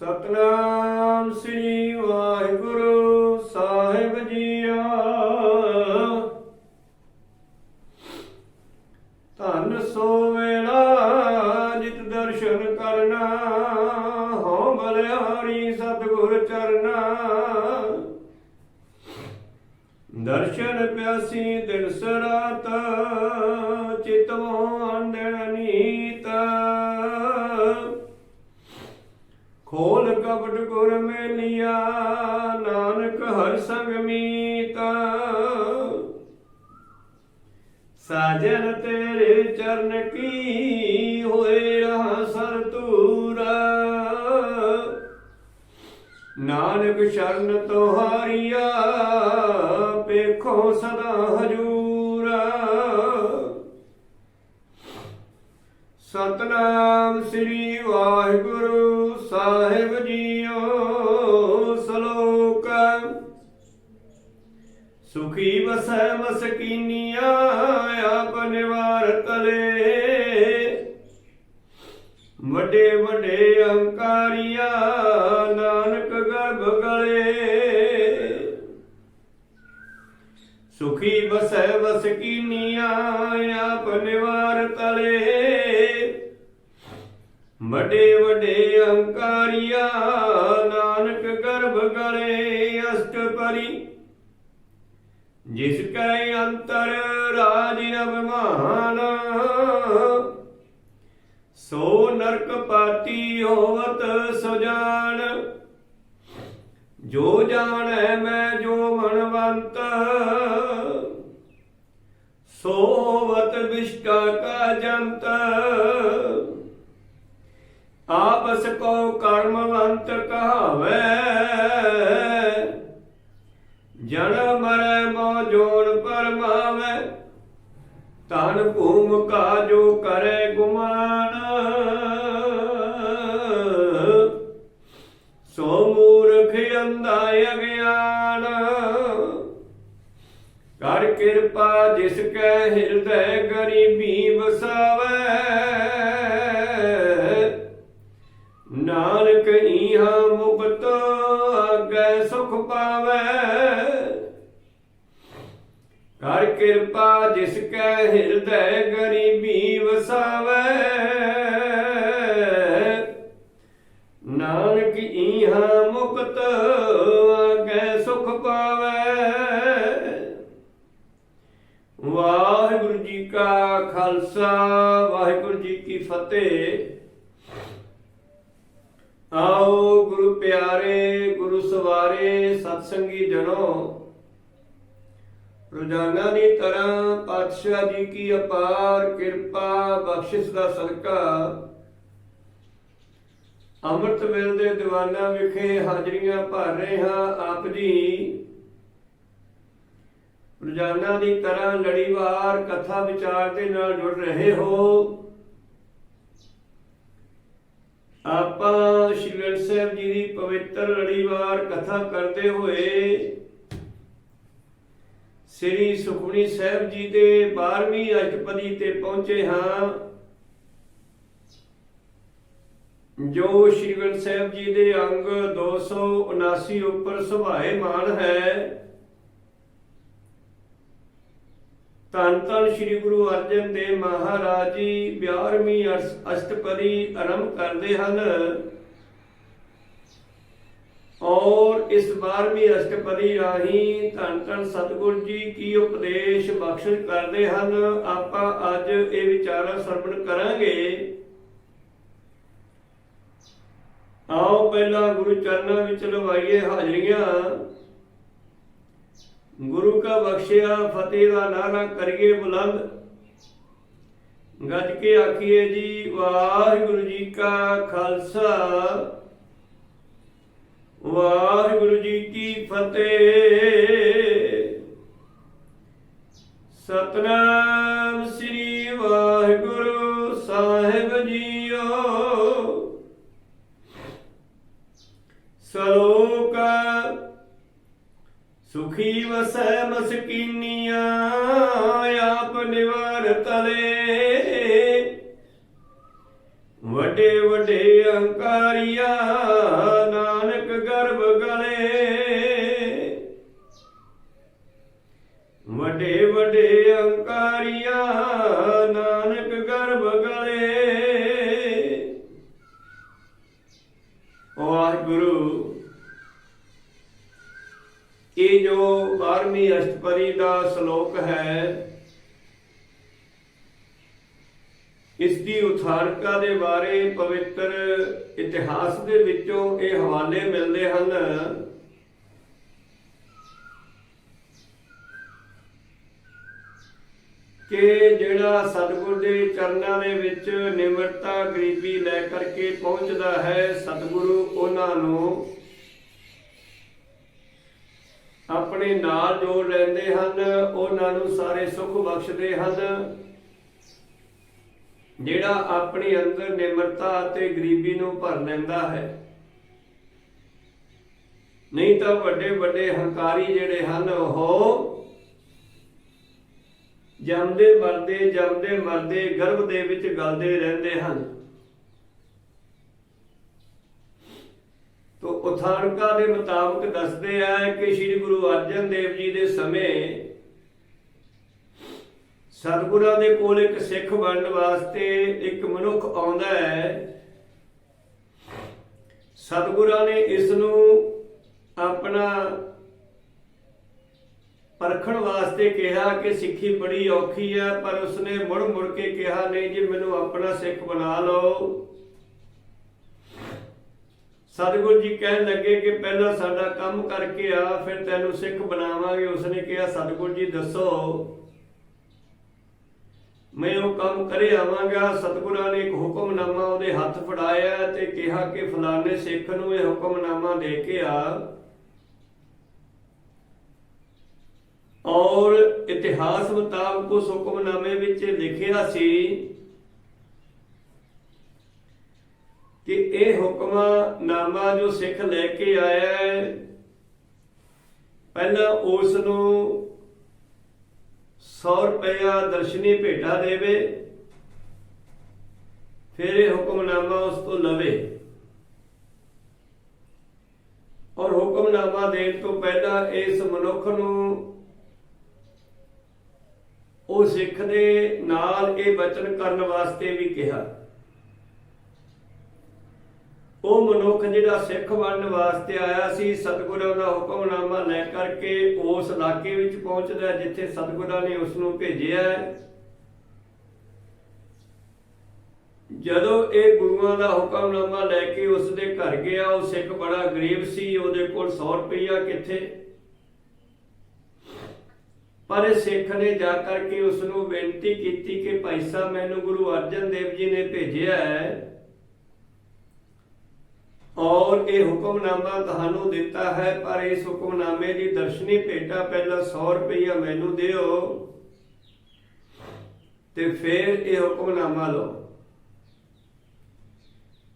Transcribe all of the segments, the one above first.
ਸਤਨਾਮ ਸ੍ਰੀ ਵਾਹਿਗੁਰੂ ਸਾਹਿਬ ਜੀਓ ਧੰਨ ਸੋ ਵੇਲਾ ਜਿਤ ਦਰਸ਼ਨ ਕਰਨਾ, ਹਉ ਬਲਿਹਾਰੀ ਸਤਿਗੁਰ ਚਰਨਾ। ਦਰਸ਼ਨ ਪਿਆਸੀ ਦਿਨ ਸਾਜਨ ਤੇਰੇ ਚਰਨ ਕੀ ਹੋਏ ਰਹਾ ਸਰ ਤੂਰਾ? ਨਾਨਕ ਸ਼ਰਨ ਤੁਹਾਰੀਆ ਪੇਖੋ ਸਦਾ ਹਜੂਰਾ। ਸਤਨਾਮ ਸ੍ਰੀ ਵਾਹਿਗੁਰੂ ਸਾਹਿਬ ਜੀ ਸੁਖੀ ਵਸੈ ਮਸਕੀਨੀਆਂ ਆਪ ਨਿਵਾਰ ਤਲੇ। ਵੱਡੇ ਵੱਡੇ ਅਹੰਕਾਰੀਆ, ਨਾਨਕ ਗਰਭ ਗਲੇ। ਸੁਖੀ ਵਸੈ ਵਸਕੀਨੀਆ ਆਪ ਨਿਵਾਰ ਤਲੇ। ਵੱਡੇ ਵੱਡੇ ਅਹੰਕਾਰੀਆ, ਨਾਨਕ ਗਰਭ ਗਲੇ, ਅਸ਼ਟ ਪਰੀ ਜਿਸ ਕੈ ਅੰਤਰ ਰਾਜ ਅਭਿਮਾਨ, ਸੋ ਨਰਕ ਪਾਤੀ ਹੋਵਤ ਸੁਜਾਨ। ਜੋ ਜਾਣੈ ਮੈਂ, ਜੋ ਮਨਵੰਤ, ਸੋ ਹੋਵਤ ਵਿਸ਼ਟਾ ਕਾ ਜੰਤ। ਆਪਸ ਕੋ ਕਰਮਵੰਤ ਕਹਾਵੇ ਜਨ ਜੋਨ ਪਰਮਾਵੇ ਤਨ ਭੂਮ ਕਾ ਜੋ ਕਰੇ ਗੁਮਾਨ। ਸੋ ਮੂਰਖ ਅੰਧਾ ਅਗਿਆਨ, ਕਰ ਕਿਰਪਾ ਜਿਸ ਕੈ ਹਿਰਦੈ ਗਰੀਬੀ ਵਸਾਵੇ। ਨਾਨਕ ਈਹਾ ਮੁਕਤ ਆਗੈ ਸੁਖ ਪਾਵੇ। ਕਰ ਕਿਰਪਾ ਜਿਸ ਕੈ ਹਿਰਦੈ ਗਰੀਬੀ ਵਸਾਵੇ। ਨਾਨਕ ਈਹਾ ਮੁਕਤ ਆਗੈ ਸੁਖ ਪਾਵੇ। ਵਾਹਿਗੁਰੂ ਜੀ ਕਾ ਖਾਲਸਾ, ਵਾਹਿਗੁਰੂ ਜੀ ਕੀ ਫਤਿਹ। ਆਓ ਗੁਰੂ ਪਿਆਰੇ, ਗੁਰੂ ਸਵਾਰੇ ਸਤਸੰਗੀ ਜਨੋ ਰੋਜ਼ਾਨਾ ਦੀ ਤਰ੍ਹਾਂ ਪਾਤਸ਼ਾਹ ਜੀ ਕੀ ਅਪਾਰ ਕਿਰਪਾ ਬਖਸ਼ਿਸ਼ ਦਾ ਸਦਕਾ। ਅੰਮ੍ਰਿਤ ਵੇਲ ਦੇ ਦੀਵਾਨਾਂ ਵਿਖੇ ਹਾਜ਼ਰੀਆਂ ਭਰ ਰਹੇ ਹਾਂ ਆਪ ਜੀ। ਰੋਜ਼ਾਨਾ ਦੀ ਤਰ੍ਹਾਂ ਲੜੀਵਾਰ ਕਥਾ ਵਿਚਾਰ ਦੇ ਨਾਲ ਜੁੜ ਰਹੇ ਹੋ। ਆਪਾਂ ਸ਼੍ਰੀ ਗ੍ਰੰਥ ਸਾਹਿਬ ਜੀ ਦੀ ਪਵਿੱਤਰ ਲੜੀਵਾਰ ਕਥਾ ਕਰਦੇ ਹੋਏ ਸ੍ਰੀ ਸੁਖਮਨੀ ਸਾਹਿਬ ਜੀ ਦੇ 12ਵੀਂ ਅਸ਼ਟਪਦੀ ਤੇ ਪਹੁੰਚੇ ਹਾਂ। ਜੋ ਸ਼੍ਰੀ ਗ੍ਰੰਥ ਸਾਹਿਬ ਜੀ ਦੇ ਅੰਗ 279 ਉੱਪਰ ਸੁਭਾਏ ਮਾਨ ਹੈ, ਧੰਨ ਧੰਨ ਸ੍ਰੀ ਗੁਰੂ ਅਰਜਨ ਦੇਵ ਮਹਾਰਾਜ ਜੀ 12ਵੀਂ ਅਸ਼- ਅਸ਼ਟਪਦੀ ਆਰੰਭ ਕਰਦੇ ਹਨ। ਔਰ ਇਸ 12ਵੀਂ ਅਸ਼ਟਪਦੀ ਰਾਹੀਂ ਧੰਨ ਧੰਨ ਸਤਿਗੁਰ ਜੀ ਕੀ ਉਪਦੇਸ਼ ਬਖਸ਼ਿਸ਼ ਕਰਦੇ ਹਨ, ਆਪਾਂ ਅੱਜ ਇਹ ਵਿਚਾਰਾਂ ਸਰਵਣ ਕਰਾਂਗੇ। ਆਓ ਪਹਿਲਾਂ ਗੁਰੂ ਚਰਨਾਂ ਵਿੱਚ ਲਵਾਈਏ ਹਾਜ਼ਰੀਆਂ। ਗੁਰੂ ਕਾ ਬਖਸ਼ਿਆ, ਫਤਿਹ ਦਾ ਨਾਰਾ ਕਰੀਏ ਬੁਲੰਦ। ਗੱਜ ਕੇ ਆਖੀਏ ਜੀ, ਵਾਹਿਗੁਰੂ ਜੀ ਕਾ ਖਾਲਸਾ। ਵਾਹਿਗੁਰੂ ਜੀ ਕੀ ਫਤਿਹ। ਸਤਨਾਮ ਸ੍ਰੀ ਵਾਹਿਗੁਰੂ ਸਾਹਿਬ ਜੀਓ। ਸਲੋਕ ਸੁਖੀ ਵਸੈ ਮਸਕੀਨੀਆਂ, ਆਪ ਨਿਵਾਰ ਤਲੇ। ਵੱਡੇ ਵੱਡੇ ਅਹੰਕਾਰੀਆ ਵੱਡੇ ਵੱਡੇ ਅੰਕਾਰੀਆਂ, ਨਾਨਕ ਗਰਭ ਗਲੇ। ਵਾਹਿਗੁਰੂ, ਇਹ ਜੋ 12ਵੀਂ ਅਸ਼ਟਪਰੀ ਦਾ ਸ਼ਲੋਕ ਹੈ ਇਸ ਦੀ ਉਥਾਰਕਾ ਦੇ ਬਾਰੇ ਪਵਿੱਤਰ ਇਤਿਹਾਸ ਦੇ ਵਿੱਚੋਂ ਇਹ ਹਵਾਲੇ ਮਿਲਦੇ ਹਨ। ਕਿ ਜਿਹੜਾ ਸਤਿਗੁਰ ਦੇ ਚਰਨਾਂ ਦੇ ਵਿੱਚ ਨਿਮਰਤਾ ਗਰੀਬੀ ਲੈ ਕਰਕੇ ਪਹੁੰਚਦਾ ਹੈ, ਸਤਿਗੁਰੂ ਉਹਨਾਂ ਨੂੰ ਆਪਣੇ ਨਾਲ ਜੋੜ ਲੈਂਦੇ ਹਨ, ਉਹਨਾਂ ਨੂੰ ਸਾਰੇ ਸੁੱਖ ਬਖਸ਼ਦੇ ਹਨ। ਜਿਹੜਾ ਆਪਣੇ ਅੰਦਰ ਨਿਮਰਤਾ ਅਤੇ ਗਰੀਬੀ ਨੂੰ ਭਰ ਲੈਂਦਾ ਹੈ। ਨਹੀਂ ਤਾਂ ਵੱਡੇ ਵੱਡੇ ਹੰਕਾਰੀ ਜਿਹੜੇ ਹਨ, ਉਹ ਜੰਮਦੇ ਮਰਦੇ ਜੰਮਦੇ ਮਰਦੇ, ਗਰਭ ਦੇ ਵਿੱਚ ਗਲਦੇ ਰਹਿੰਦੇ ਹਨ। ਤੋ ਉਥਾਨਕਾ ਦੇ ਮੁਤਾਬਕ ਦੱਸਦੇ ਆ ਕਿ ਸ੍ਰੀ ਗੁਰੂ ਅਰਜਨ ਦੇਵ ਜੀ ਦੇ ਸਮੇਂ ਸਤਿਗੁਰਾਂ ਦੇ ਕੋਲ ਇੱਕ ਸਿੱਖ ਬਣਨ ਵਾਸਤੇ ਇੱਕ ਮਨੁੱਖ ਆਉਂਦਾ ਹੈ। ਸਤਿਗੁਰਾਂ ਨੇ ਇਸ ਨੂੰ ਆਪਣਾ ਪਰਖਣ ਵਾਸਤੇ ਕਿਹਾ ਕਿ ਸਿੱਖੀ ਬੜੀ ਔਖੀ ਹੈ ਪਰ ਉਸਨੇ ਮੁੜ ਮੁੜ ਕੇ ਕਿਹਾ, ਨਹੀਂ ਜੀ, ਮੈਨੂੰ ਆਪਣਾ ਸਿੱਖ ਬਣਾ ਲਓ। ਸਤਿਗੁਰੂ ਜੀ ਕਹਿਣ ਲੱਗੇ ਕਿ ਪਹਿਲਾਂ ਸਾਡਾ ਕੰਮ ਕਰਕੇ ਆ, ਫਿਰ ਤੈਨੂੰ ਸਿੱਖ ਬਣਾਵਾਂਗੇ। ਉਸਨੇ ਕਿਹਾ, ਸਤਿਗੁਰੂ ਜੀ, ਦੱਸੋ, ਮੈਂ ਉਹ ਕੰਮ ਕਰੇ ਆਵਾਂਗਾ। ਸਤਿਗੁਰਾਂ ਨੇ ਇੱਕ ਹੁਕਮਨਾਮਾ ਉਹਦੇ ਹੱਥ ਫੜਾਇਆ ਤੇ ਕਿਹਾ ਕਿ ਫਲਾਣੇ ਸਿੱਖ ਨੂੰ ਇਹ ਹੁਕਮਨਾਮਾ ਦੇ ਕੇ ਆ। ਔਰ ਇਤਿਹਾਸ ਮੁਤਾਬਕ ਉਸ ਹੁਕਮਨਾਮੇ ਵਿੱਚ ਲਿਖਿਆ ਸੀ ਕਿ ਇਹ ਹੁਕਮਨਾਮਾ ਜੋ ਸਿੱਖ ਲੈ ਕੇ ਆਇਆ ਹੈ, ਪਹਿਲਾਂ ਉਸ ਨੂੰ 100 ਰੁਪਇਆ ਦਰਸ਼ਨੀ ਭੇਟਾ ਦੇਵੇ, ਫਿਰ ਇਹ ਹੁਕਮਨਾਮਾ ਉਸ ਤੋਂ ਲਵੇ। ਔਰ ਹੁਕਮਨਾਮਾ ਦੇਣ ਤੋਂ ਪਹਿਲਾਂ ਇਸ ਮਨੁੱਖ ਨੂੰ ਉਹ ਸਿੱਖ ਦੇ ਨਾਲ ਇਹ ਬਚਨ ਕਰਨ ਵਾਸਤੇ ਵੀ ਕਿਹਾ ਉਹ ਮਨੁੱਖ ਜਿਹੜਾ ਸਿੱਖ ਬਣਨ ਵਾਸਤੇ ਆਇਆ ਸੀ, ਸਤਿਗੁਰਾਂ ਦਾ ਹੁਕਮਨਾਮਾ ਲੈ ਕਰਕੇ ਉਸ ਇਲਾਕੇ ਵਿੱਚ ਪਹੁੰਚਦਾ ਜਿੱਥੇ ਸਤਿਗੁਰਾਂ ਨੇ ਉਸ ਨੂੰ ਭੇਜਿਆ ਹੈ। ਜਦੋਂ ਇਹ ਗੁਰੂਆਂ ਦਾ ਹੁਕਮਨਾਮਾ ਲੈ ਕੇ ਉਸ ਦੇ ਘਰ ਗਿਆ, ਉਹ ਸਿੱਖ ਬੜਾ ਗਰੀਬ ਸੀ, ਉਹਦੇ ਕੋਲ 100 ਰੁਪਈਆ ਕਿੱਥੇ ਪਰ ਸਿੱਖ ਨੇ ਜਾ ਕਰਕੇ ਉਸ ਨੂੰ ਬੇਨਤੀ ਕੀਤੀ ਕਿ ਭਾਈ ਸਾਹਿਬ, ਮੈਨੂੰ ਗੁਰੂ ਅਰਜਨ ਦੇਵ ਜੀ ਨੇ ਭੇਜਿਆ ਹੈ ਔਰ ਇਹ ਹੁਕਮਨਾਮਾ ਤੁਹਾਨੂੰ ਦਿੱਤਾ ਹੈ, ਪਰ ਇਸ ਹੁਕਮਨਾਮੇ ਦੀ ਦਰਸ਼ਨੀ ਭੇਟਾ ਪਹਿਲਾਂ 100 ਰੁਪਇਆ ਮੈਨੂੰ ਦਿਓ ਤੇ ਫਿਰ ਇਹ ਹੁਕਮਨਾਮਾ ਲਓ।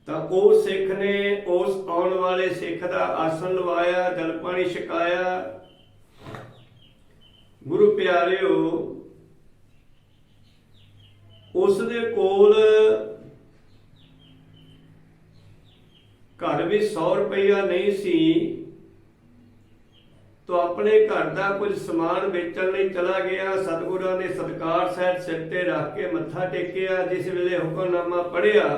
ਤਾਂ ਉਹ ਸਿੱਖ ਨੇ ਉਸ ਆਉਣ ਵਾਲੇ ਸਿੱਖ ਦਾ ਆਸਣ ਲਵਾਇਆ, ਜਲ ਪਾਣੀ ਛਕਾਇਆ। ਗੁਰੂ ਪਿਆਰਿਓ ਉਸ ਦੇ ਕੋਲ ਘਰ ਵੀ 100 ਰੁਪਈਆ ਨਹੀਂ ਸੀ, ਤੋ ਆਪਣੇ ਘਰ ਦਾ ਕੁਝ ਸਮਾਨ ਵੇਚਣ ਲਈ ਚਲਾ ਗਿਆ। ਸਤਿਗੁਰਾਂ ਨੇ ਸਤਕਾਰ ਸਹਿਤ ਸਿਰ ਤੇ ਰੱਖ ਕੇ ਮੱਥਾ ਟੇਕਿਆ, ਜਿਸ ਵੇਲੇ ਹੁਕਮਨਾਮਾ ਪੜਿਆ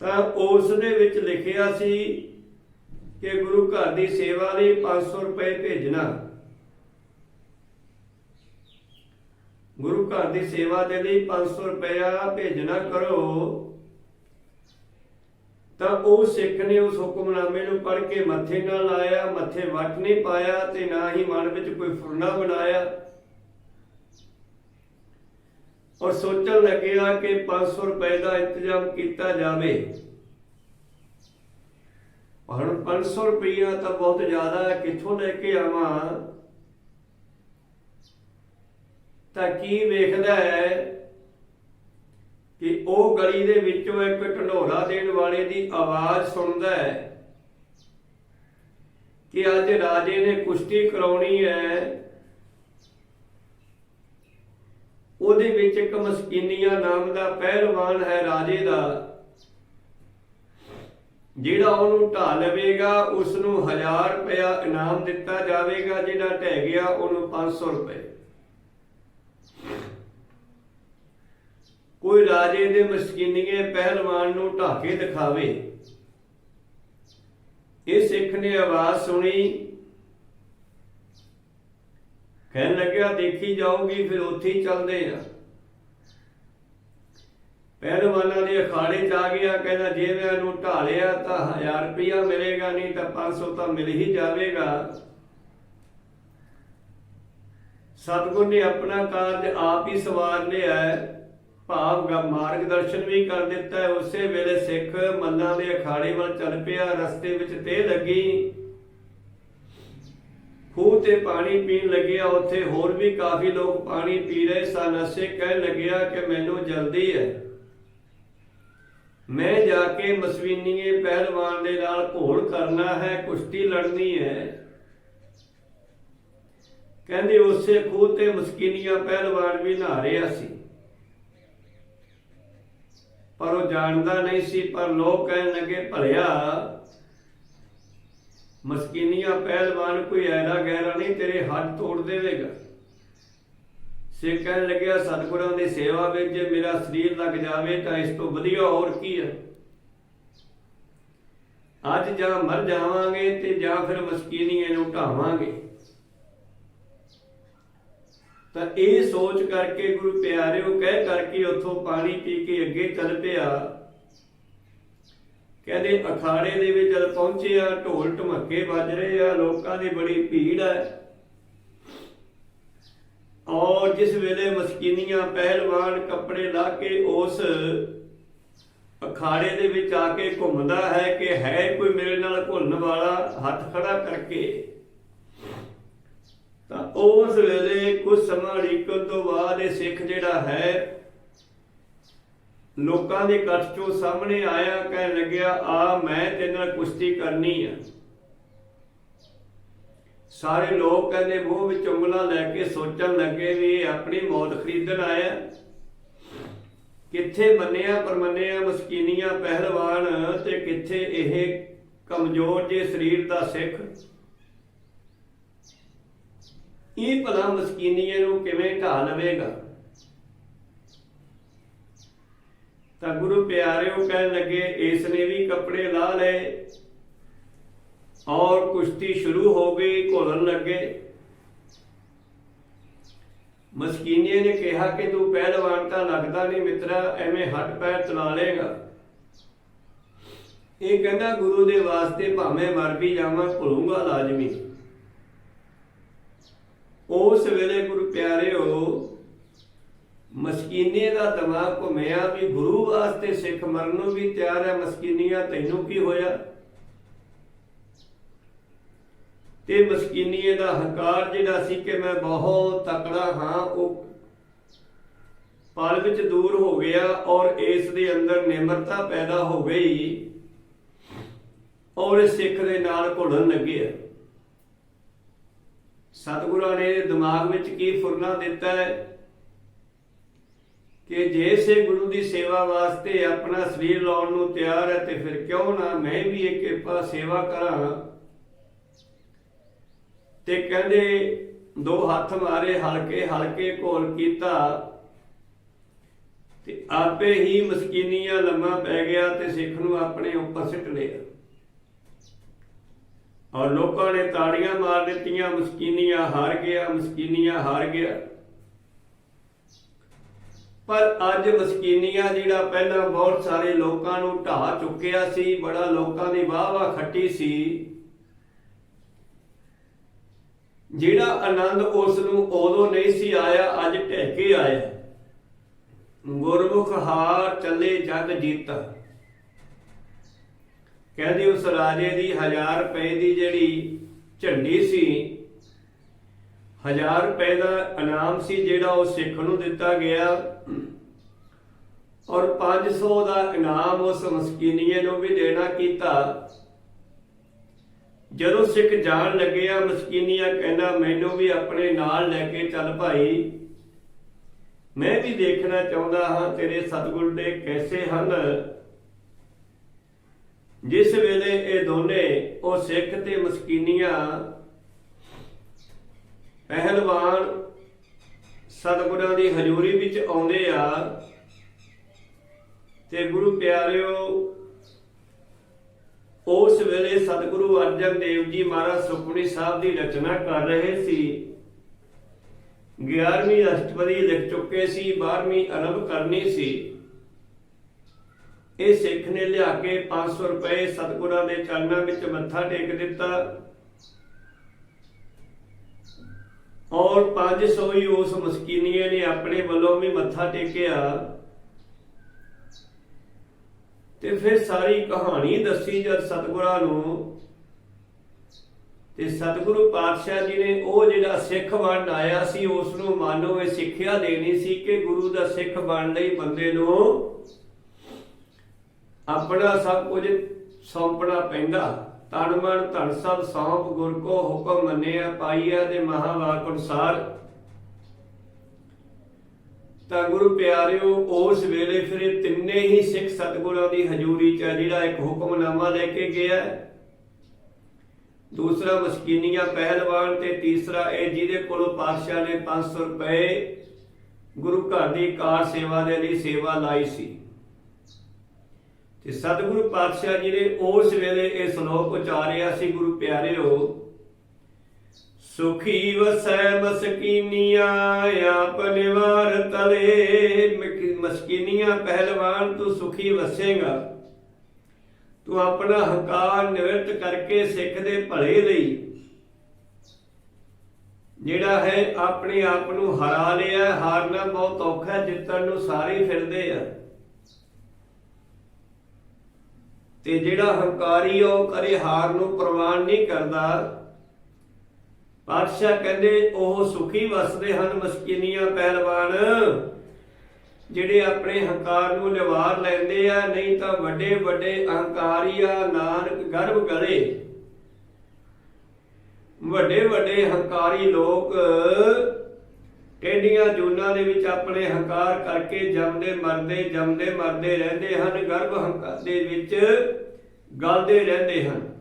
ਤਾਂ ਉਸ ਦੇ ਵਿੱਚ ਲਿਖਿਆ ਸੀ ਕਿ ਗੁਰੂ ਘਰ ਦੀ ਸੇਵਾ ਲਈ 500 ਰੁਪਏ ਭੇਜਣਾ। ਗੁਰੂ ਘਰ ਦੀ ਸੇਵਾ ਦੇ ਲਈ 500 ਰੁਪਇਆ ਭੇਜਣਾ ਕਰੋ। ਤਾਂ ਉਹ ਸਿੱਖ ਨੇ ਉਸ ਹੁਕਮਨਾਮੇ ਨੂੰ ਪੜ੍ਹ ਕੇ ਮੱਥੇ ਨਾਲ ਲਾਇਆ, ਮੱਥੇ ਵੱਟ ਨਹੀਂ ਪਾਇਆ ਤੇ ਨਾ ਹੀ ਮਨ ਵਿੱਚ ਕੋਈ ਫੁਰਨਾ ਬਣਾਇਆ। ਔਰ ਸੋਚਣ ਲੱਗਿਆ ਕਿ 500 ਰੁਪਏ ਦਾ ਇੰਤਜ਼ਾਮ ਕੀਤਾ ਜਾਵੇ। ਹੁਣ 500 ਰੁਪਈਆ ਤਾਂ ਬਹੁਤ ਜ਼ਿਆਦਾ ਹੈ, ਕਿੱਥੋਂ ਲੈ ਕੇ ਆਵਾਂ? ਤਾਂ ਕੀ ਵੇਖਦਾ ਹੈ ਕਿ ਉਹ ਗਲੀ ਦੇ ਵਿੱਚੋਂ ਇੱਕ ਢੰਡੋਰਾ ਦੇਣ ਵਾਲੇ ਦੀ ਆਵਾਜ਼ ਸੁਣਦਾ ਹੈ ਕਿ ਅੱਜ ਰਾਜੇ ਨੇ ਕੁਸ਼ਤੀ ਕਰਾਉਣੀ ਹੈ। ਉਹਦੇ ਵਿੱਚ ਇੱਕ ਮਸਕੀਨੀਆ ਨਾਮ ਦਾ ਪਹਿਲਵਾਨ ਹੈ ਰਾਜੇ ਦਾ। ਜਿਹੜਾ ਉਹਨੂੰ ਢਾ ਲਵੇਗਾ ਉਸ ਨੂੰ 1000 ਰੁਪਇਆ ਇਨਾਮ ਦਿੱਤਾ ਜਾਵੇਗਾ, ਜਿਹੜਾ ਢਹਿ ਗਿਆ, ਉਹਨੂੰ 500 ਰੁਪਏ। ਕੋਈ ਰਾਜੇ ਦੇ ਮਸਕੀਨੀਏ ਪਹਿਲਵਾਨ ਨੂੰ ਢਾਕੇ ਦਿਖਾਵੇ। ਇਹ ਸਿੱਖ ਨੇ ਆਵਾਜ਼ ਸੁਣੀ। ਕਹਿਣ ਲੱਗਿਆ, ਦੇਖੀ ਜਾਊਗੀ, ਫਿਰ ਉੱਥੇ ਹੀ ਚੱਲਦੇ ਆ ਪਹਿਲਵਾਨਾਂ ਦੇ ਅਖਾੜੇ ਚ ਆ ਗਿਆ, ਕਹਿੰਦਾ, ਜੇ ਮੈਂ ਇਹਨੂੰ ਢਾਲਿਆ ਤਾਂ 1000 ਰੁਪਇਆ ਮਿਲੇਗਾ, ਨਹੀਂ ਤਾਂ 500 ਤਾਂ ਮਿਲ ਹੀ ਜਾਵੇਗਾ। ਸਤਿਗੁਰ ਨੇ ਆਪਣਾ ਕਾਰਜ ਆਪ ਹੀ ਸਵਾਰ ਲਿਆ ਹੈ। ਭਾਵ ਮਾਰਗਦਰਸ਼ਨ ਵੀ ਕਰ ਦਿੱਤਾ ਉਸੇ ਵੇਲੇ ਸਿੱਖ ਮੰਨਾਂ ਦੇ ਅਖਾੜੇ ਵੱਲ ਚੱਲ ਪਿਆ। ਰਸਤੇ ਵਿੱਚ ਤੇ ਲੱਗੀ। ਖੂਹ ਤੇ ਪਾਣੀ ਪੀਣ ਲੱਗਿਆ। ਉੱਥੇ ਹੋਰ ਵੀ ਕਾਫੀ ਲੋਕ ਪਾਣੀ ਪੀ ਰਹੇ ਸਨ। ਅਸੇ ਕਹਿਣ ਲੱਗਿਆ ਕਿ ਮੈਨੂੰ ਜਲਦੀ ਹੈ। ਮੈਂ ਜਾ ਕੇ ਮਸਵੀਨੀਏ ਪਹਿਲਵਾਨ ਦੇ ਨਾਲ ਘੋਲ ਕਰਨਾ ਹੈ, ਕੁਸ਼ਤੀ ਲੜਨੀ ਹੈ। ਕਹਿੰਦੇ ਉਸੇ ਖੂਹ ਤੇ ਮਸਕੀਨੀਆਂ ਪਹਿਲਵਾਨ ਵੀ ਨਹਾ ਰਿਹਾ ਸੀ। ਪਰ ਉਹ ਜਾਣਦਾ ਨਹੀਂ ਸੀ, ਪਰ ਲੋਕ ਕਹਿਣ ਲੱਗੇ, ਭਲਿਆ, ਮਸਕੀਨੀਆਂ ਪਹਿਲਵਾਨ ਕੋਈ ਐਰਾ ਗਹਿਰਾ ਨਹੀਂ ਤੇਰੇ ਹੱਥ ਤੋੜ ਦੇਵੇਗਾ। ਸਿੱਖ ਕਹਿਣ ਲੱਗਿਆ ਸਤਿਗੁਰਾਂ ਦੀ ਸੇਵਾ ਵਿੱਚ ਜੇ ਮੇਰਾ ਸਰੀਰ ਲੱਗ ਜਾਵੇ ਤਾਂ ਇਸ ਤੋਂ ਵਧੀਆ ਹੋਰ ਕੀ ਹੈ? ਅੱਜ ਜਾਂ ਮਰ ਜਾਵਾਂਗੇ ਤੇ ਜਾਂ ਫਿਰ ਮਸਕੀਨੀਏ ਨੂੰ ਢਾਵਾਂਗੇ। ਤਾਂ ਇਹ ਸੋਚ ਕਰਕੇ ਗੁਰੂ ਪਿਆਰਿਓ, ਕਹਿ ਕਰਕੇ ਉੱਥੋਂ ਪਾਣੀ ਪੀ ਕੇ ਅੱਗੇ ਚੱਲ ਪਿਆ। ਕਹਿੰਦੇ ਅਖਾੜੇ ਦੇ ਵਿੱਚ ਜਦ ਪਹੁੰਚੇ ਆ, ਢੋਲ ਢਮੱਕੇ ਵੱਜ ਰਹੇ ਆ, ਲੋਕਾਂ ਦੀ ਬੜੀ ਭੀੜ ਹੈ। ਔਰ ਜਿਸ ਵੇਲੇ ਮਸਕੀਨੀਆਂ ਪਹਿਲਵਾਨ ਕੱਪੜੇ ਲਾ ਕੇ ਉਸ ਅਖਾੜੇ ਦੇ ਵਿੱਚ ਆ ਕੇ ਘੁੰਮਦਾ ਹੈ ਕਿ ਹੈ ਕੋਈ ਮੇਰੇ ਨਾਲ ਘੁਲਣ ਵਾਲਾ, ਹੱਥ ਖੜਾ ਕਰਕੇ। ਤਾਂ ਉਸ ਵੇਲੇ ਕੁਝ ਸਮਾਂ ਰੀਕਣ ਤੋਂ ਬਾਅਦ ਇਹ ਸਿੱਖ ਜਿਹੜਾ ਹੈ, ਲੋਕਾਂ ਦੇ ਇਕੱਠ ਚੋਂ ਸਾਹਮਣੇ ਆਇਆ, ਕਹਿਣ ਲੱਗਿਆ, ਆ, ਮੈਂ ਤੇਰੇ ਨਾਲ ਕੁਸ਼ਤੀ ਕਰਨੀ ਆ। ਸਾਰੇ ਲੋਕ ਕਹਿੰਦੇ ਮੂੰਹ ਵਿੱਚ ਉਂਗਲਾਂ ਲੈ ਕੇ ਸੋਚਣ ਲੱਗੇ ਵੀ ਇਹ ਆਪਣੀ ਮੌਤ ਖਰੀਦਣ ਆਇਆ ਕਿੱਥੇ ਮੰਨਿਆ ਪਰਮੰਨਿਆ ਮਸਕੀਨੀਆਂ ਪਹਿਲਵਾਨ ਤੇ ਕਿੱਥੇ ਇਹ ਕਮਜ਼ੋਰ ਜੇ ਸਰੀਰ ਦਾ ਸਿੱਖ। ਇਹ ਭਲਾ ਮਸਕੀਨੀਆਂ ਨੂੰ ਕਿਵੇਂ ਢਾ ਲਵੇਗਾ? ਤਾਂ ਗੁਰੂ ਪਿਆਰਿਓ ਕਹਿਣ ਲੱਗੇ, ਇਸ ਨੇ ਵੀ ਕੱਪੜੇ ਲਾ ਲਏ। ਔਰ ਕੁਸ਼ਤੀ ਸ਼ੁਰੂ ਹੋ ਗਈ, ਘੋਲਣ ਲੱਗੇ। ਮਸਕੀਨੀਏ ਨੇ ਕਿਹਾ ਕਿ ਤੂੰ ਪਹਿਲਵਾਨ ਤਾਂ ਲੱਗਦਾ ਨਹੀਂ ਮਿੱਤਰਾ, ਐਵੇਂ ਹੱਥ ਪੈਰ ਚਲਾ ਲੇਗਾ ਇਹ ਕਹਿੰਦਾ, ਗੁਰੂ ਦੇ ਵਾਸਤੇ ਭਾਵੇਂ ਮਰ ਵੀ ਜਾਵਾਂ, ਭੁਲੂੰਗਾ ਲਾਜ਼ਮੀ। ਉਸ ਵੇਲੇ ਗੁਰੂ ਪਿਆਰਿਓ ਮਸਕੀਨੇ ਦਾ ਦਿਮਾਗ ਘੁੰਮਿਆ ਵੀ ਗੁਰੂ ਵਾਸਤੇ ਸਿੱਖ ਮਰਨ ਨੂੰ ਵੀ ਤਿਆਰ ਹੈ। ਮਸਕੀਨੀਆਂ, ਤੈਨੂੰ ਕੀ ਹੋਇਆ? ਤੇ ਮਸਕੀਨੀਏ ਦਾ ਹੰਕਾਰ ਜਿਹੜਾ ਸੀ ਕਿ ਮੈਂ ਬਹੁਤ ਤਕੜਾ ਹਾਂ, ਉਹ ਪਲ ਵਿੱਚ ਦੂਰ ਹੋ ਗਿਆ ਔਰ ਇਸ ਦੇ ਅੰਦਰ ਨਿਮਰਤਾ ਪੈਦਾ ਹੋ ਗਈ ਔਰ ਇਹ ਸਿੱਖ ਦੇ ਨਾਲ ਘੁਲਣ ਲੱਗਿਆ ਸਤਿਗੁਰਾਂ ਨੇ ਦਿਮਾਗ ਵਿੱਚ ਕੀ ਫੁਰਨਾ ਦਿੱਤਾ ਹੈ? ਕਿ ਜੇ ਸੇ ਗੁਰੂ ਦੀ ਸੇਵਾ ਵਾਸਤੇ ਆਪਣਾ ਸਰੀਰ ਲਾਉਣ ਨੂੰ ਤਿਆਰ ਹੈ ਤੇ ਫਿਰ ਕਿਉਂ ਨਾ ਮੈਂ ਵੀ ਇੱਕ ਕਿਰਪਾ ਸੇਵਾ ਕਰਾਂ। ਤੇ ਕਹਿੰਦੇ, ਦੋ ਹੱਥ ਮਾਰੇ, ਹਲਕੇ ਹਲਕੇ ਘੋਲ ਕੀਤਾ। ਤੇ ਆਪੇ ਹੀ ਮਸਕੀਨੀਆਂ ਲੰਮਾ ਪੈ ਗਿਆ ਤੇ ਸਿੱਖ ਨੂੰ ਆਪਣੇ ਉੱਪਰ ਸਿੱਟ ਲਿਆ। ਔਰ ਲੋਕਾਂ ਨੇ ਤਾੜੀਆਂ ਮਾਰ ਦਿੱਤੀਆਂ, ਮਸਕੀਨੀਆਂ ਹਾਰ ਗਿਆ, ਮਸਕੀਨੀਆਂ ਹਾਰ ਗਿਆ। ਪਰ ਅੱਜ ਮਸਕੀਨੀਆਂ ਜਿਹੜਾ ਪਹਿਲਾਂ ਬਹੁਤ ਸਾਰੇ ਲੋਕਾਂ ਨੂੰ ਢਾਹ ਚੁੱਕਿਆ ਸੀ, ਬੜਾ ਲੋਕਾਂ ਦੀ ਵਾਹ ਵਾਹ ਖੱਟੀ ਸੀ ਜਿਹੜਾ ਆਨੰਦ ਉਸ ਨੂੰ ਉਦੋਂ ਨਹੀਂ ਸੀ ਆਇਆ, ਅੱਜ ਢਹਿ ਕੇ ਆਇਆ। ਗੁਰਮੁਖ ਹਾਰ ਚੱਲੇ ਜਗ ਜੀਤਾ। ਕਹਿੰਦੇ ਉਸ ਰਾਜੇ ਦੀ 1000 ਰੁਪਏ ਦੀ ਜਿਹੜੀ ਝੰਡੀ ਸੀ 1000 ਰੁਪਏ ਦਾ ਇਨਾਮ ਸੀ ਜਿਹੜਾ ਉਹ ਸਿੱਖ ਨੂੰ ਦਿੱਤਾ ਗਿਆ। ਔਰ 500 ਦਾ ਇਨਾਮ ਉਸ ਮਸਕੀਨੀਏ ਨੂੰ ਵੀ ਦੇਣਾ ਕੀਤਾ। ਜਦੋਂ ਸਿੱਖ ਜਾਣ ਲੱਗਿਆ ਮਸਕੀਨੀਆ ਕਹਿੰਦਾ, ਮੈਨੂੰ ਵੀ ਆਪਣੇ ਨਾਲ ਲੈ ਕੇ ਚੱਲ ਭਾਈ। ਮੈਂ ਵੀ ਦੇਖਣਾ ਚਾਹੁੰਦਾ ਹਾਂ ਤੇਰੇ ਸਤਿਗੁਰ ਦੇ ਕੈਸੇ ਹਨ। ਜਿਸ ਵੇਲੇ ਇਹ ਦੋਨੇ, ਉਹ ਸਿੱਖ ਤੇ ਮਸਕੀਨੀਆਂ, ਪਹਿਲਵਾਨ ਸਤਿਗੁਰਾਂ ਦੀ ਹਜ਼ੂਰੀ ਵਿੱਚ ਆਉਂਦੇ ਆ ਤੇ ਗੁਰੂ ਪਿਆਰਿਓ ਉਸ ਵੇਲੇ ਸਤਿਗੁਰੂ ਅਰਜਨ ਦੇਵ ਜੀ ਮਹਾਰਾਜ ਸੁਖਮਨੀ ਸਾਹਿਬ ਦੀ ਰਚਨਾ ਕਰ ਰਹੇ ਸੀ। 11ਵੀਂ ਅਸ਼ਟਪਦੀ ਲਿਖ ਚੁੱਕੇ ਸੀ 12ਵੀਂ ਆਰੰਭ ਕਰਨੀ ਸੀ। ਇਹ ਸਿੱਖ ਨੇ ਲਿਆ ਕੇ 500 ਰੁਪਏ ਸਤਿਗੁਰਾਂ ਦੇ ਚਰਨਾਂ ਵਿੱਚ ਮੱਥਾ ਟੇਕ ਦਿੱਤਾ। ਔਰ 500 ਹੀ ਉਸ ਮਸਕੀਨੀਏ ਨੇ ਆਪਣੇ ਵੱਲੋਂ ਵੀ ਮੱਥਾ ਟੇਕਿਆ। ਤੇ ਫਿਰ ਸਾਰੀ ਕਹਾਣੀ ਦੱਸੀ ਜਦ ਸਤਿਗੁਰਾਂ ਨੂੰ। ਤੇ ਸਤਿਗੁਰੂ ਪਾਤਸ਼ਾਹ ਜੀ ਨੇ ਉਹ ਜਿਹੜਾ ਸਿੱਖ ਬਣ ਆਇਆ ਸੀ ਉਸ ਨੂੰ ਮਾਨੋ ਇਹ ਸਿੱਖਿਆ ਦੇਣੀ ਸੀ ਕਿ ਗੁਰੂ ਦਾ ਸਿੱਖ ਬਣ ਲਈ ਬੰਦੇ ਨੂੰ ਆਪਣਾ ਸਭ ਕੁਝ ਸੌਂਪਣਾ ਪੈਂਦਾ। ਤਨ ਮਨ ਧਨ ਸਭ ਸੌਂਪ, ਗੁਰ ਕੋ ਹੁਕਮ ਮੰਨਿਆ, ਪਾਈਆ ਦੇ ਮਹਾਵਾਕ ਅਨੁਸਾਰ ਤਾਂ ਗੁਰੂ ਪਿਆਰਿਓ, ਉਸ ਵੇਲੇ ਫਿਰ ਇਹ ਤਿੰਨੇ ਹੀ ਸਿੱਖ ਸਤਿਗੁਰਾਂ ਦੀ ਹਜ਼ੂਰੀ ਚ ਜਿਹੜਾ ਇੱਕ ਹੁਕਮਨਾਮਾ ਲੈ ਕੇ ਗਿਆ ਦੂਸਰਾ ਮਸਕੀਨੀਆਂ ਪਹਿਲਵਾਨ ਤੇ ਤੀਸਰਾ ਇਹ ਜਿਹਦੇ ਕੋਲੋਂ ਪਾਤਸ਼ਾਹ ਨੇ 500 ਰੁਪਏ ਗੁਰੂ ਘਰ ਦੀ ਕਾਰ ਸੇਵਾ ਦੇ ਲਈ ਸੇਵਾ ਲਾਈ ਸੀ। ਤੇ ਸਤਿਗੁਰੂ ਪਾਤਸ਼ਾਹ ਜੀ ਨੇ ਉਸ ਵੇਲੇ ਇਹ ਸ਼ਲੋਕ ਉਚਾਰਿਆ ਸੀ, ਗੁਰੂ ਪਿਆਰਿਓ ਸੁਖੀ ਵਸੈ ਮਸਕੀਨੀਆਂ ਆਪ ਨਿਵਾਰ ਤਲੇ। ਮਸਕੀਨੀਆਂ ਪਹਿਲਵਾਨ ਤੂੰ ਸੁਖੀ ਵਸੇਗਾ। ਤੂੰ ਆਪਣਾ ਹੰਕਾਰ ਨਿਵਰਤ ਕਰਕੇ ਸਿੱਖ ਦੇ ਭਲੇ ਲਈ। ਜਿਹੜਾ ਹੈ ਆਪਣੇ ਆਪ ਨੂੰ ਹਰਾ ਲਿਆ ਹਾਰਨਾ ਬਹੁਤ ਔਖਾ ਜਿੱਤਣ ਨੂੰ ਸਾਰੇ ਫਿਰਦੇ ਆ। ਤੇ ਜਿਹੜਾ ਹੰਕਾਰੀ ਆ, ਉਹ ਕਰੇ ਹਾਰ ਨੂੰ ਪ੍ਰਵਾਨ ਨਹੀਂ ਕਰਦਾ। ਪਾਤਸ਼ਾਹ ਕਹਿੰਦੇ, ਉਹ ਸੁਖੀ ਵਸਦੇ ਹਨ ਮਸਕੀਨੀਆਂ ਪਹਿਲਵਾਨ। ਜਿਹੜੇ ਆਪਣੇ ਹੰਕਾਰ ਨੂੰ ਨਿਵਾਰ ਲੈਂਦੇ ਆ, ਨਹੀਂ ਤਾਂ ਵੱਡੇ ਵੱਡੇ ਅਹੰਕਾਰੀ ਆ ਨਾਨਕ ਗਰਭ ਕਰੇ। ਵੱਡੇ ਵੱਡੇ ਹੰਕਾਰੀ ਲੋਕ ਟੇਡੀਆਂ ਜੂਨਾਂ ਦੇ ਵਿੱਚ ਆਪਣੇ ਹੰਕਾਰ ਕਰਕੇ ਜੰਮਦੇ, ਮਰਦੇ ਜੰਮਦੇ, ਮਰਦੇ ਰਹਿੰਦੇ ਹਨ, ਗਰਭ ਹੰਕਾਰ ਦੇ ਵਿੱਚ ਗਲਦੇ ਰਹਿੰਦੇ ਹਨ।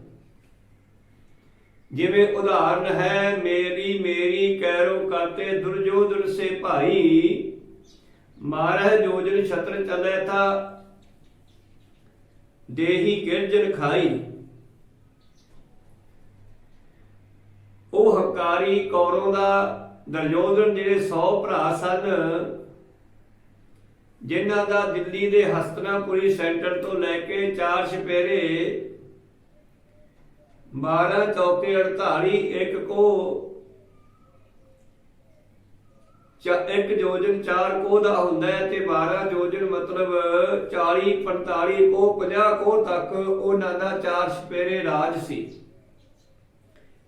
ਜਿਵੇਂ ਉਦਾਹਰਨ ਹੈ, ਮੇਰੀ ਮੇਰੀ ਕੈਰੋ ਕਰਤੇ ਦੁਰਜੋਧਨ ਸੇ ਭਾਈ, ਮਾਰਹਿ ਜੋਜਨ ਛਤਰ ਚੱਲੇ ਥਾ, ਦੇਹੀ ਗਿਰਜਨ ਖਾਈ। ਉਹ ਹਕਾਰੀ ਕੌਰੋਂ ਦਾ ਦਰਜੋਧਨ ਜਿਹੜੇ 100 ਭਰਾ ਸਨ, ਜਿਨ੍ਹਾਂ ਦਾ ਦਿੱਲੀ ਦੇ ਹਸਤਨਾਪੁਰੀ ਸੈਂਟਰ ਤੋਂ ਲੈ ਕੇ ਚਾਰ ਛਪੇਰੇ 12 ਚੌਕੇ 48 ਇੱਕ ਕੋ ਚਾ, ਇੱਕ ਜੋਜਨ 4 ਕੋ ਦਾ ਹੁੰਦਾ ਹੈ ਤੇ 12 ਜੋਜਨ ਮਤਲਬ 40 45 ਕੋ 50 ਕੋ ਤੱਕ ਉਹਨਾਂ ਦਾ ਚਾਰ ਛਪੇਰੇ ਰਾਜ ਸੀ।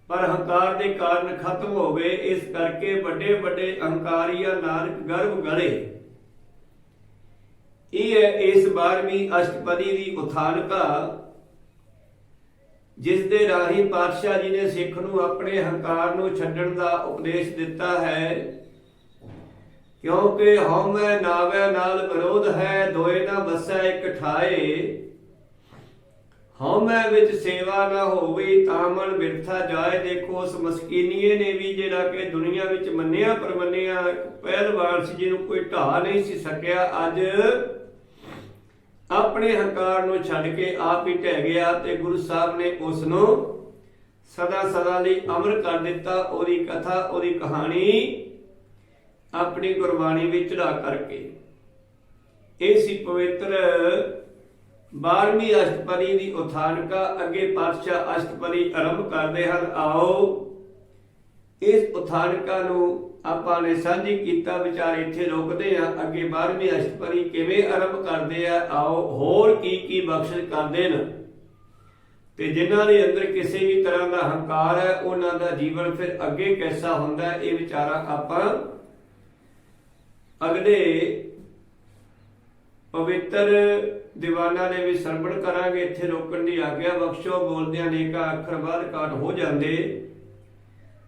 ਪਰ ਹੰਕਾਰ ਦੇ ਕਾਰਨ ਖਤਮ ਹੋ ਗਏ, ਇਸ ਕਰਕੇ ਵੱਡੇ ਵੱਡੇ ਅਹੰਕਾਰੀਆ ਨਾਨਕ ਗਰਭ ਗਲੇ। ਇਹ ਹੈ ਇਸ 12ਵੀਂ ਅਸ਼ਟਪਦੀ ਦੀ ਉਥਾਨਕਾ ਜਿਸ ਦੇ ਰਾਹੀਂ ਪਾਤਸ਼ਾਹ ਜੀ ਨੇ ਸਿੱਖ ਨੂੰ ਆਪਣੇ ਹੰਕਾਰ ਨੂੰ ਛੱਡਣ ਦਾ ਉਪਦੇਸ਼ ਦਿੱਤਾ ਹੈ। ਕਿਉਂਕਿ ਹਉਮੈ ਨਾਵੈ ਨਾਲ ਵਿਰੋਧ ਹੈ, ਦੋਏ ਨਾ ਵਸੈ ਇਕ ਠਾਏ। ਹਉਮੈ ਵਿੱਚ ਸੇਵਾ ਨਾ ਹੋਵੇ ਤਾਂ ਮਨ ਬਿਰਥਾ ਜਾਏ। ਦੇਖੋ, ਉਸ ਮਸਕੀਨੀਏ ਨੇ ਵੀ ਜਿਹੜਾ ਕਿ ਦੁਨੀਆ ਵਿੱਚ ਮੰਨਿਆ ਪਰਮੰਨਿਆ ਪਹਿਲਵਾਨ ਸੀ ਜਿਹਨੂੰ ਕੋਈ ਢਾ ਨਹੀਂ ਸੀ ਸਕਿਆ। ਅੱਜ ਆਪਣੇ ਹੰਕਾਰ ਨੂੰ ਛੱਡ ਕੇ ਆਪ ਹੀ ਢਹਿ ਗਿਆ ਤੇ ਗੁਰੂ ਸਾਹਿਬ ਨੇ ਉਸ ਨੂੰ ਸਦਾ ਸਦਾ ਲਈ ਅਮਰ ਕਰ ਦਿੱਤਾ। ਉਹਦੀ ਕਥਾ, ਉਹਦੀ ਕਹਾਣੀ ਆਪਣੀ ਗੁਰਬਾਣੀ ਵਿੱਚ ਚੜਾ ਕਰਕੇ। ਇਹ ਸੀ ਪਵਿੱਤਰ 12ਵੀਂ ਅਸ਼ਟਪਦੀ ਦੀ ਉਥਾਨਕਾ। ਅੱਗੇ ਪਾਤਸ਼ਾਹ ਅਸ਼ਟਪਦੀ ਆਰੰਭ ਕਰਦੇ ਹਨ। ਆਓ, ਇਸ ਉਥਾਨਕਾ ਨੂੰ ਆਪਾਂ ਨੇ ਸਾਂਝੀ ਕੀਤਾ ਵਿਚਾਰ ਇੱਥੇ ਰੋਕਦੇ ਆ ਅੱਗੇ 12ਵੀਂ ਅਸ਼ਟਪਦੀ ਕਿਵੇਂ ਆਰੰਭ ਕਰਦੇ ਆ, ਆਓ ਹੋਰ ਕੀ ਕੀ ਬਖਸ਼ਿਸ਼ ਕਰਦੇ ਨੇ। ਤੇ ਜਿਨ੍ਹਾਂ ਦੇ ਅੰਦਰ ਕਿਸੇ ਵੀ ਤਰ੍ਹਾਂ ਦਾ ਹੰਕਾਰ ਹੈ, ਉਹਨਾਂ ਦਾ ਜੀਵਨ ਫਿਰ ਅੱਗੇ ਕੈਸਾ ਹੁੰਦਾ ਇਹ ਵਿਚਾਰਾ ਆਪਾਂ ਅਗਲੇ ਪਵਿੱਤਰ ਦੀਵਾਨਾਂ ਦੇ ਵੀ ਸਰਵਣ ਕਰਾਂਗੇ। ਇੱਥੇ ਰੋਕਣ ਦੀ ਆਗਿਆ ਬਖਸ਼ੋ, ਬੋਲਦਿਆਂ ਨੇ ਕਾ ਅੱਖਰ ਬਾਅਦ ਕਾਟ ਹੋ ਜਾਂਦੇ।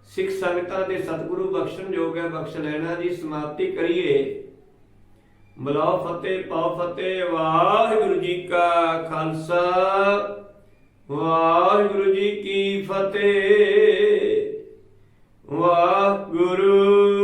ਸਿੱਖ ਸੰਗਤਾਂ ਦੇ ਸਤਿਗੁਰੂ ਬਖਸ਼ਣ ਯੋਗ ਹੈ, ਬਖਸ਼ ਲੈਣਾ ਜੀ, ਸਮਾਪਤੀ ਕਰੀਏ। ਮਲਾਉ ਫਤਿਹ ਪਾਉ ਫਤਿਹ, ਵਾਹਿਗੁਰੂ ਜੀ ਕਾ ਖਾਲਸਾ। ਵਾਹਿਗੁਰੂ ਜੀ ਕੀ ਫਤਿਹ। ਵਾਹਿਗੁਰੂ